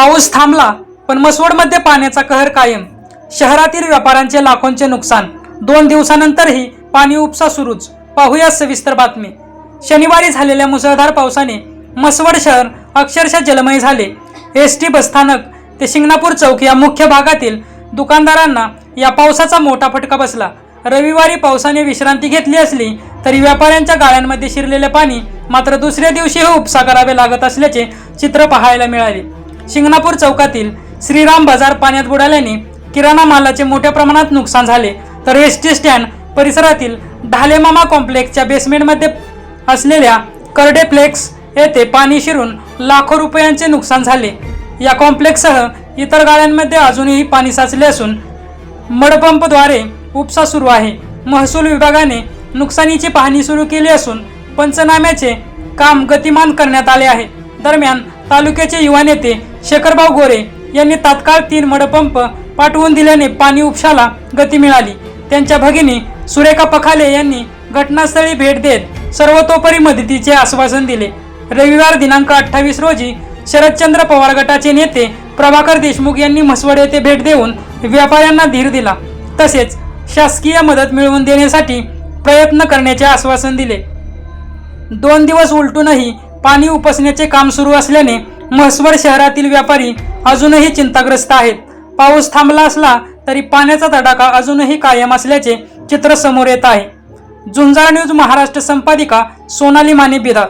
पाऊस थांबला पण मसवडमध्ये पाण्याचा कहर कायम. शहरातील व्यापाऱ्यांचे लाखोंचे नुकसान. दोन दिवसानंतरही पाणी उपसा सुरूच. पाहूया सविस्तर बातमी. शनिवारी झालेल्या मुसळधार पावसाने मसवड शहर अक्षरशः जलमय झाले. एस टी बसस्थानक ते शिंगणापूर चौक या मुख्य भागातील दुकानदारांना या पावसाचा मोठा फटका बसला. रविवारी पावसाने विश्रांती घेतली असली तरी व्यापाऱ्यांच्या गाळ्यांमध्ये शिरलेले पाणी मात्र दुसऱ्या दिवशीही उपसा करावे लागत असल्याचे चित्र पाहायला मिळाले. शिंगणापूर चौकातील श्रीराम बाजार पाण्यात बुडाल्याने किराणा मालाचे मोठ्या प्रमाणात नुकसान झाले. तर एस टी स्टँड परिसरातील ढालेमामा कॉम्प्लेक्सच्या बेसमेंटमध्ये असलेल्या कर्डेप्लेक्स येथे पाणी शिरून लाखो रुपयांचे नुकसान झाले. या कॉम्प्लेक्ससह इतर गाड्यांमध्ये अजूनही पाणी साचले असून मडपंपद्वारे उपसा सुरू आहे. महसूल विभागाने नुकसानीची पाहणी सुरू केली असून पंचनाम्याचे काम गतिमान करण्यात आले आहे. दरम्यान तालुक्याचे युवा नेते शेखरभाऊ गोरे यांनी तात्काळ तीन मडपंप पाठवून दिल्याने पाणी उपशाला गती मिळाली. त्यांच्या भगिनी सुरेखा पखाले यांनी घटनास्थळी भेट देत सर्वतोपरी मदतीचे आश्वासन दिले. रविवार दिनांक अठ्ठावीस रोजी शरदचंद्र पवार गटाचे नेते प्रभाकर देशमुख यांनी म्हसवड येथे भेट देऊन व्यापाऱ्यांना धीर दिला. तसेच शासकीय मदत मिळवून देण्यासाठी प्रयत्न करण्याचे आश्वासन दिले. दोन दिवस उलटूनही पाणी उपसण्याचे काम सुरू असल्याने म्हसवड शहरातील व्यापारी अजूनही चिंताग्रस्त आहेत. पाऊस थांबला असला तरी पाण्याचा तडाखा अजूनही कायम असल्याचे चित्र समोर येत आहे. झुंजार न्यूज महाराष्ट्र संपादिका सोनाली माने बिदा